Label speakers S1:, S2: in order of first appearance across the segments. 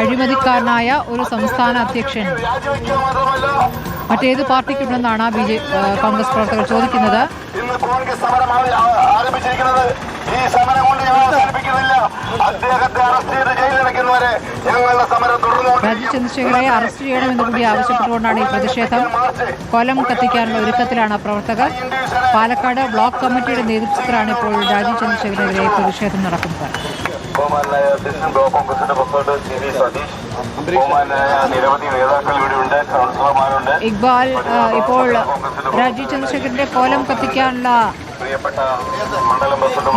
S1: അഴിമതിക്കാരനായ ഒരു സംസ്ഥാന അധ്യക്ഷൻ. മറ്റേത് പാർട്ടിക്കുണ്ടെന്നാണ് ബി ജെ കോൺഗ്രസ് പ്രവർത്തകർ ചോദിക്കുന്നത്.
S2: ഈ സമരം കൊണ്ട് ഞങ്ങൾ അവസാനിപ്പിക്കുന്നില്ല അദ്ദേഹത്തെ അറസ്റ്റ് ചെയ്ത് ജയിലിലടയ്ക്കുന്നവരെ ഞങ്ങളുടെ സമരം തുടർന്നുകൊണ്ടിരിക്കും.
S1: രാജീവ് ചന്ദ്രശേഖരെ അറസ്റ്റ് ചെയ്യണമെന്ന് കൂടി ആവശ്യപ്പെട്ടുകൊണ്ടാണ് ഈ പ്രതിഷേധം കൊലം കത്തിക്കാനുള്ള ഒരുക്കത്തിലാണ് പ്രവർത്തകർ. പാലക്കാട് ബ്ലോക്ക് കമ്മിറ്റിയുടെ നേതൃത്വത്തിലാണ് ഇപ്പോൾ രാജീവ് ചന്ദ്രശേഖരനെതിരെ പ്രതിഷേധം നടക്കുന്നത്.
S2: ബഹുമാനായ അധ്യക്ഷൻ ബ്ലോക്ക് കോൺഗ്രസിന്റെ president C V Satheesh
S1: Iqbal ഇപ്പോൾ രാജീവ് ചന്ദ്രശേഖരന്റെ കോലം കത്തിക്കാനുള്ള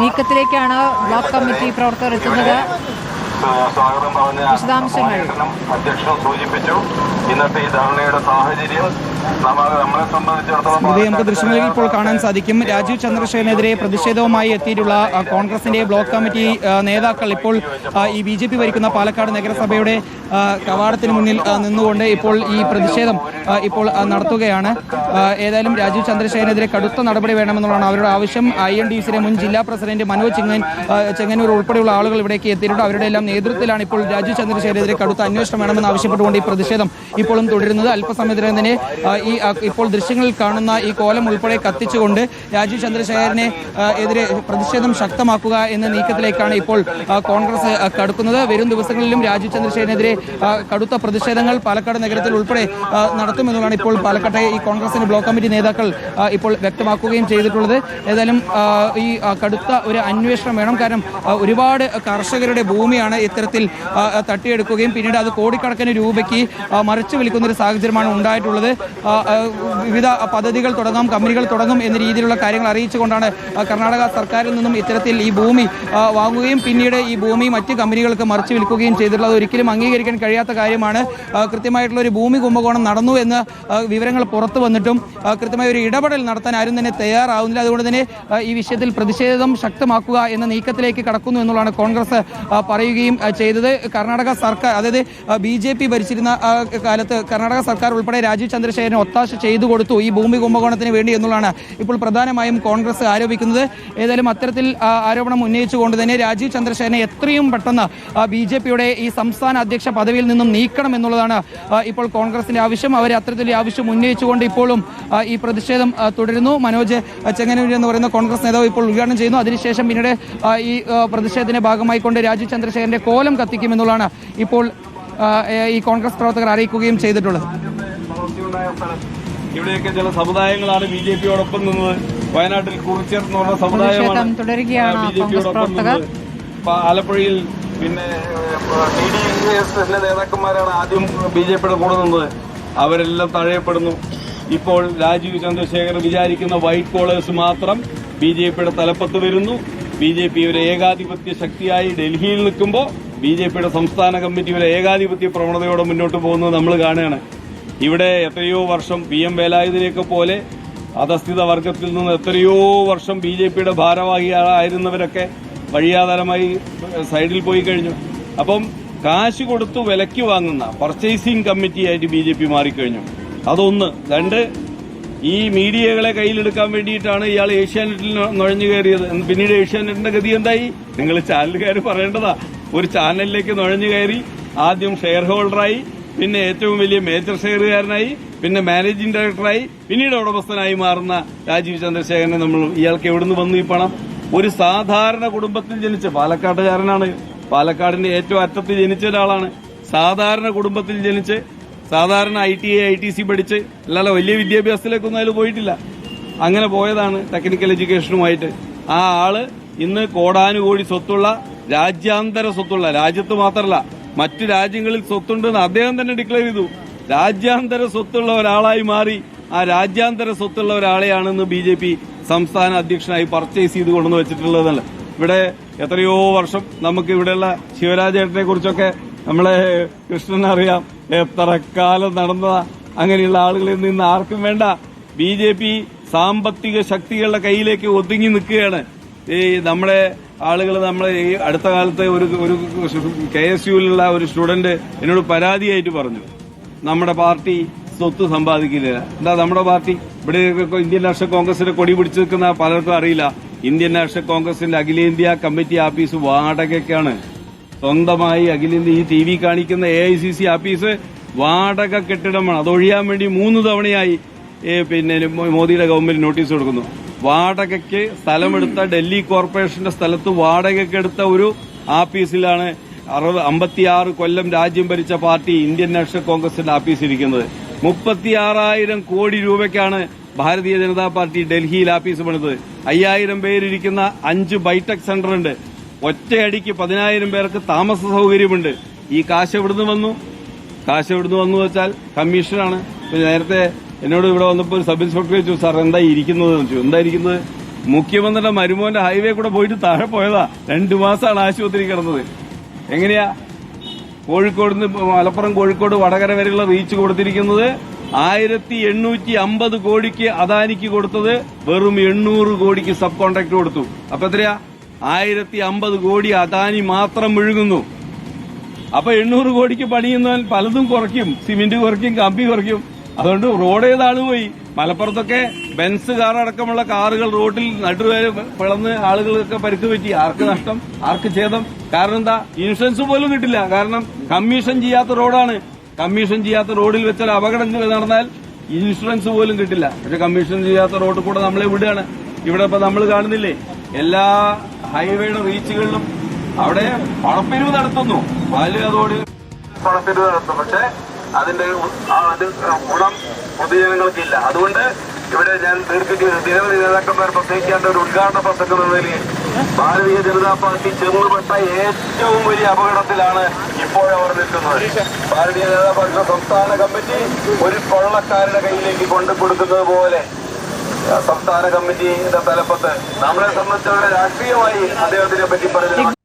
S1: നീക്കത്തിലേക്കാണ് ബ്ലോക്ക് കമ്മിറ്റി പ്രവർത്തകർ എത്തുന്നത്.
S2: സ്വാഗതം പറഞ്ഞ
S1: വിശദാംശങ്ങൾ.
S2: അധ്യക്ഷൻ സൂചിപ്പിച്ചു. ഇന്നത്തെ ഈ ധർണയുടെ സാഹചര്യം
S3: നമുക്ക് ദൃശ്യങ്ങളിൽ ഇപ്പോൾ കാണാൻ സാധിക്കും. രാജീവ് ചന്ദ്രശേഖരനെതിരെ പ്രതിഷേധവുമായി എത്തിയിട്ടുള്ള കോൺഗ്രസിന്റെ ബ്ലോക്ക് കമ്മിറ്റി നേതാക്കൾ ഇപ്പോൾ ഈ ബി ജെ പി ഭരിക്കുന്ന പാലക്കാട് നഗരസഭയുടെ കവാടത്തിന് മുന്നിൽ നിന്നുകൊണ്ട് ഇപ്പോൾ ഈ പ്രതിഷേധം ഇപ്പോൾ നടത്തുകയാണ്. ഏതായാലും രാജീവ് ചന്ദ്രശേഖരനെതിരെ കടുത്ത നടപടി വേണമെന്നുള്ളതാണ് അവരുടെ ആവശ്യം. ഐ എൻ ഡി സിയുടെ മുൻ ജില്ലാ പ്രസിഡന്റ് മനോജ് ചെങ്ങൻ ചെങ്ങന്നൂർ ഉൾപ്പെടെയുള്ള ആളുകൾ ഇവിടേക്ക് എത്തിയിട്ടുണ്ട്. അവരുടെ എല്ലാം നേതൃത്വത്തിലാണ് ഇപ്പോൾ രാജീവ് ചന്ദ്രശേഖരനെതിരെ കടുത്ത അന്വേഷണം വേണമെന്ന് ആവശ്യപ്പെട്ടുകൊണ്ട് ഈ പ്രതിഷേധം ഇപ്പോഴും തുടരുന്നത്. അല്പസമയത്തിനകം തന്നെ ഈ ഇപ്പോൾ ദൃശ്യങ്ങളിൽ കാണുന്ന ഈ കോലം ഉൾപ്പെടെ കത്തിച്ചുകൊണ്ട് രാജീവ് ചന്ദ്രശേഖരനെ എതിരെ പ്രതിഷേധം ശക്തമാക്കുക എന്ന നീക്കത്തിലേക്കാണ് ഇപ്പോൾ കോൺഗ്രസ് കടുക്കുന്നത്. വരും ദിവസങ്ങളിലും രാജീവ് ചന്ദ്രശേഖരനെതിരെ കടുത്ത പ്രതിഷേധങ്ങൾ പാലക്കാട് നഗരത്തിൽ ഉൾപ്പെടെ നടത്തുമെന്നുള്ളതാണ് ഇപ്പോൾ പാലക്കാട്ടെ ഈ കോൺഗ്രസിന്റെ ബ്ലോക്ക് കമ്മിറ്റി നേതാക്കൾ ഇപ്പോൾ വ്യക്തമാക്കുകയും ചെയ്തിട്ടുള്ളത്. ഏതായാലും ഈ കടുത്ത ഒരു അന്വേഷണം വേണം. കാരണം ഒരുപാട് കർഷകരുടെ ഭൂമിയാണ് ഇത്തരത്തിൽ തട്ടിയെടുക്കുകയും പിന്നീട് അത് കോടിക്കണക്കിന് രൂപയ്ക്ക് മറിച്ച് വിൽക്കുന്ന ഒരു സാഹചര്യമാണ് ഉണ്ടായിട്ടുള്ളത്. വിവിധ പദ്ധതികൾ തുടങ്ങാം കമ്പനികൾ തുടങ്ങും എന്ന രീതിയിലുള്ള കാര്യങ്ങൾ അറിയിച്ചുകൊണ്ടാണ് കർണാടക സർക്കാരിൽ നിന്നും ഇത്തരത്തിൽ ഈ ഭൂമി വാങ്ങുകയും പിന്നീട് ഈ ഭൂമി മറ്റ് കമ്പനികൾക്ക് മറിച്ച് വിൽക്കുകയും ചെയ്തിട്ടുള്ളത് ഒരിക്കലും അംഗീകരിക്കാൻ കഴിയാത്ത കാര്യമാണ്. കൃത്യമായിട്ടുള്ള ഒരു ഭൂമി കുംഭകോണം നടന്നു എന്ന് വിവരങ്ങൾ പുറത്തു വന്നിട്ടും കൃത്യമായ ഒരു ഇടപെടൽ നടത്താൻ ആരും തന്നെ തയ്യാറാവുന്നില്ല. അതുകൊണ്ട് തന്നെ ഈ വിഷയത്തിൽ പ്രതിഷേധം ശക്തമാക്കുക എന്ന നീക്കത്തിലേക്ക് കടക്കുന്നു എന്നുള്ളതാണ് കോൺഗ്രസ് പറയുകയും ചെയ്തത്. കർണാടക സർക്കാർ അതായത് ബി ഭരിച്ചിരുന്ന കാലത്ത് കർണാടക സർക്കാർ ഉൾപ്പെടെ രാജീവ് ചന്ദ്രശേഖരന് ഒത്താശ ചെയ്തു കൊടുത്തു ഈ ഭൂമി കുംഭകോണത്തിന് വേണ്ടി എന്നുള്ളതാണ് ഇപ്പോൾ പ്രധാനമായും കോൺഗ്രസ് ആരോപിക്കുന്നത്. ഏതായാലും അത്തരത്തിൽ ആരോപണം ഉന്നയിച്ചുകൊണ്ട് തന്നെ രാജീവ് ചന്ദ്രശേഖരനെ എത്രയും പെട്ടെന്ന് ബി ജെ പിയുടെ ഈ സംസ്ഥാന അധ്യക്ഷ പദവിയിൽ നിന്നും നീക്കണം എന്നുള്ളതാണ് ഇപ്പോൾ കോൺഗ്രസിന്റെ ആവശ്യം. അവർ അത്തരത്തിൽ ആവശ്യം ഉന്നയിച്ചുകൊണ്ട് ഇപ്പോഴും ഈ പ്രതിഷേധം തുടരുന്നു. മനോജ് ചെങ്ങന്നൂർ എന്ന് പറയുന്ന കോൺഗ്രസ് നേതാവ് ഇപ്പോൾ ഉദ്ഘാടനം ചെയ്യുന്നു. അതിനുശേഷം പിന്നീട് ഈ പ്രതിഷേധത്തിന്റെ ഭാഗമായി കൊണ്ട് രാജീവ് ചന്ദ്രശേഖരന്റെ കോലം കത്തിക്കുമെന്നുള്ളതാണ് ഇപ്പോൾ ഈ കോൺഗ്രസ് പ്രവർത്തകർ അറിയിക്കുകയും ചെയ്തിട്ടുള്ളത്.
S4: ഇവിടെയൊക്കെ ചില സമുദായങ്ങളാണ് ബി ജെ പിയോടൊപ്പം നിന്നത് വയനാട്ടിൽ കുറിച്ചർ എന്ന് പറഞ്ഞ സമുദായമാണ്
S1: തുടരുകയാണ്
S4: ബി ജെ പിയോടൊപ്പം നിന്നത് ആലപ്പുഴയിൽ പിന്നെ ടി ഡി നേതാക്കന്മാരാണ് ആദ്യം ബി ജെ പിയുടെ കൂടെ നിന്നത് അവരെല്ലാം തഴയപ്പെടുന്നു. ഇപ്പോൾ രാജീവ് ചന്ദ്രശേഖർ വിചാരിക്കുന്ന വൈറ്റ് കോളേഴ്സ് മാത്രം ബി ജെ പിയുടെ തലപ്പത്ത് വരുന്നു. ബി ജെ പി ഒരു ഏകാധിപത്യ ശക്തിയായി ഡൽഹിയിൽ നിൽക്കുമ്പോൾ ബി ജെ പിയുടെ സംസ്ഥാന കമ്മിറ്റി ഒരു ഏകാധിപത്യ പ്രവണതയോടെ മുന്നോട്ട് പോകുന്നത് നമ്മൾ കാണുകയാണ്. ഇവിടെ എത്രയോ വർഷം പി എം വേലായുധനെയൊക്കെ പോലെ അധസ്ഥിത വർഗത്തിൽ നിന്ന് എത്രയോ വർഷം ബി ജെ പിയുടെ ഭാരവാഹിയായിരുന്നവരൊക്കെ വഴിയാധാരമായി സൈഡിൽ പോയി കഴിഞ്ഞു. അപ്പം കാശ് കൊടുത്തു വിലയ്ക്ക് വാങ്ങുന്ന പർച്ചേസിംഗ് കമ്മിറ്റിയായിട്ട് ബി ജെ പി മാറിക്കഴിഞ്ഞു. അതൊന്ന്. രണ്ട് ഈ മീഡിയകളെ കയ്യിലെടുക്കാൻ വേണ്ടിയിട്ടാണ് ഇയാൾ ഏഷ്യാനെറ്റിൽ നുഴഞ്ഞു കയറിയത്. പിന്നീട് ഏഷ്യാനെറ്റിന്റെ ഗതി എന്തായി? നിങ്ങൾ ചാനലുകാർ പറയേണ്ടതാ. ഒരു ചാനലിലേക്ക് നുഴഞ്ഞു കയറി ആദ്യം ഷെയർ ഹോൾഡറായി പിന്നെ ഏറ്റവും വലിയ മേജർ ഷെയറുകാരനായി പിന്നെ മാനേജിംഗ് ഡയറക്ടറായി പിന്നീട് ഉടമസ്ഥനായി മാറുന്ന രാജീവ് ചന്ദ്രശേഖരനെ നമ്മൾ ഇയാൾക്ക് എവിടുന്ന് വന്നു ഈ പണം? ഒരു സാധാരണ കുടുംബത്തിൽ ജനിച്ച പാലക്കാട്ടുകാരനാണ്. പാലക്കാടിന്റെ ഏറ്റവും അറ്റത്ത് ജനിച്ച ഒരാളാണ്. സാധാരണ കുടുംബത്തിൽ ജനിച്ച് സാധാരണ I T I T C പഠിച്ച് അല്ലാതെ വലിയ വിദ്യാഭ്യാസത്തിലേക്കൊന്നും അതിൽ പോയിട്ടില്ല. അങ്ങനെ പോയതാണ് ടെക്നിക്കൽ എഡ്യൂക്കേഷനുമായിട്ട് ആ ആൾ ഇന്ന് കോടാനുകോടി സ്വത്തുള്ള രാജ്യാന്തര സ്വത്തുള്ള രാജ്യത്ത് മാത്രമല്ല മറ്റു രാജ്യങ്ങളിൽ സ്വത്തുണ്ടെന്ന് അദ്ദേഹം തന്നെ ഡിക്ലെയർ ചെയ്തു. രാജ്യാന്തര സ്വത്തുള്ള ഒരാളായി മാറി. ആ രാജ്യാന്തര സ്വത്തുള്ള ഒരാളെയാണെന്ന് ബി ജെ പി സംസ്ഥാന അധ്യക്ഷനായി പർച്ചേസ് ചെയ്ത് കൊണ്ടുവന്ന് വെച്ചിട്ടുള്ളതല്ല. ഇവിടെ എത്രയോ വർഷം നമുക്ക് ഇവിടെയുള്ള ശിവരാജേട്ടനെ കുറിച്ചൊക്കെ നമ്മളെ കൃഷ്ണൻ അറിയാം. എത്ര കാലം നടന്നതാ. അങ്ങനെയുള്ള ആളുകളിൽ നിന്ന് ആർക്കും വേണ്ട. ബി ജെ പി സാമ്പത്തിക ശക്തികളുടെ കയ്യിലേക്ക് ഒതുങ്ങി നിൽക്കുകയാണ്. ഈ നമ്മുടെ ആളുകൾ നമ്മൾ ഈ അടുത്ത കാലത്ത് ഒരു ഒരു കെ എസ് യുവിലുള്ള ഒരു സ്റ്റുഡന്റ് എന്നോട് പരാതിയായിട്ട് പറഞ്ഞു. നമ്മുടെ പാർട്ടി സ്വത്ത് സമ്പാദിക്കില്ല. എന്താ നമ്മുടെ പാർട്ടി? ഇവിടെ ഇന്ത്യൻ നാഷണൽ കോൺഗ്രസിന്റെ കൊടി പിടിച്ചു നിൽക്കുന്ന പലർക്കും അറിയില്ല. ഇന്ത്യൻ നാഷണൽ കോൺഗ്രസിന്റെ അഖിലേന്ത്യാ കമ്മിറ്റി ആഫീസ് വാടകയ്ക്കാണ്. സ്വന്തമായി അഖിലേന്ത്യ ഈ ടി വി കാണിക്കുന്ന A I C C office വാടക കെട്ടിടമാണ്. അതൊഴിയാൻ വേണ്ടി മൂന്ന് തവണയായി പിന്നെ മോദിയുടെ ഗവൺമെന്റ് നോട്ടീസ് കൊടുക്കുന്നു. വാടകയ്ക്ക് സ്ഥലമെടുത്ത ഡൽഹി കോർപ്പറേഷന്റെ സ്ഥലത്ത് വാടകയ്ക്ക് എടുത്ത ഒരു ആഫീസിലാണ് അറുപത് അമ്പത്തിയാറ് കൊല്ലം രാജ്യം ഭരിച്ച പാർട്ടി ഇന്ത്യൻ നാഷണൽ കോൺഗ്രസിന്റെ ആഫീസ് ഇരിക്കുന്നത് മുപ്പത്തിയാറായിരം കോടി രൂപയ്ക്കാണ് ഭാരതീയ ജനതാ പാർട്ടി ഡൽഹിയിൽ ആഫീസ് പണിത് അയ്യായിരം പേരിരിക്കുന്ന അഞ്ച് ബൈടെക് സെന്റർ ഉണ്ട് ഒറ്റയടിക്ക് പതിനായിരം പേർക്ക് താമസ സൗകര്യമുണ്ട്. ഈ കാശ് എവിടുന്ന് വന്നു? കാശ് എവിടുന്ന് വന്നു വെച്ചാൽ കമ്മീഷനാണ്. നേരത്തെ എന്നോട് ഇവിടെ വന്നപ്പോൾ സബ് ഇൻസ്പെക്ടർ ചോദിച്ചു സാർ എന്താ ഇരിക്കുന്നത്? ചോദിച്ചു. എന്താ ഇരിക്കുന്നത്? മുഖ്യമന്ത്രിയുടെ മരുമോന്റെ ഹൈവേ കൂടെ പോയിട്ട് താഴെ പോയതാ. രണ്ടു മാസമാണ് ആശുപത്രി കിടന്നത്. എങ്ങനെയാ? കോഴിക്കോട് നിന്ന് മലപ്പുറം കോഴിക്കോട് വടകര വരെയുള്ള റീച്ച് കൊടുത്തിരിക്കുന്നത് ആയിരത്തി എണ്ണൂറ്റി അമ്പത് കോടിക്ക് അദാനിക്ക് കൊടുത്തത് വെറും എണ്ണൂറ് കോടിക്ക് സബ് കോൺട്രാക്ട് കൊടുത്തു. അപ്പൊ എത്രയാ? ആയിരത്തി അമ്പത് കോടി അദാനി മാത്രം മുഴുകുന്നു. അപ്പൊ എണ്ണൂറ് കോടിക്ക് പണിയുന്നവൻ പലതും കുറയ്ക്കും. സിമെന്റ് കുറയ്ക്കും കമ്പി കുറയ്ക്കും. അതുകൊണ്ട് റോഡ് ഏതാണ് പോയി? മലപ്പുറത്തൊക്കെ ബെൻസ് കാർ അടക്കമുള്ള കാറുകൾ റോഡിൽ നടുവേര് പിളന്ന് ആളുകൾക്ക് പരിക്ക് പറ്റി. ആർക്ക് നഷ്ടം? ആർക്ക് ഛേദം? കാരണം എന്താ? ഇൻഷുറൻസ് പോലും കിട്ടില്ല. കാരണം കമ്മീഷൻ ചെയ്യാത്ത റോഡാണ് കമ്മീഷൻ ചെയ്യാത്ത റോഡിൽ വെച്ചാൽ അപകടങ്ങൾ നടന്നാൽ ഇൻഷുറൻസ് പോലും കിട്ടില്ല. പക്ഷെ കമ്മീഷൻ ചെയ്യാത്ത റോഡിൽ കൂടെ നമ്മളെ വിടുകയാണ്. ഇവിടെ ഇപ്പൊ നമ്മൾ കാണുന്നില്ലേ? എല്ലാ ഹൈവേയുടെ റീച്ചുകളിലും അവിടെ പണപ്പിരിവ് നടത്തുന്നു. പാൽ അതോട്
S2: പണപ്പിരിവ് നടത്തും പക്ഷെ അതിന്റെ ഗുണം പൊതുജനങ്ങൾക്കില്ല. അതുകൊണ്ട് ഇവിടെ ഞാൻ ദീർഘിച്ച് നിരവധി നേതാക്കന്മാർ പ്രത്യേകിക്കേണ്ട ഒരു ഉദ്ഘാടന പ്രസംഗം എന്ന നിലയിൽ ഭാരതീയ ജനതാ പാർട്ടി ചെറുപെട്ട ഏറ്റവും വലിയ അപകടത്തിലാണ് ഇപ്പോഴവർ നിൽക്കുന്നത്. ഭാരതീയ ജനതാ പാർട്ടിയുടെ സംസ്ഥാന കമ്മിറ്റി ഒരു കൊള്ളക്കാരുടെ കയ്യിലേക്ക് കൊണ്ടു കൊടുക്കുന്നത് പോലെ സംസ്ഥാന കമ്മിറ്റിയുടെ തലപ്പത്ത്. നമ്മളെ സംബന്ധിച്ചവരെ രാഷ്ട്രീയമായി അദ്ദേഹത്തിനെ പറ്റി പറഞ്ഞത്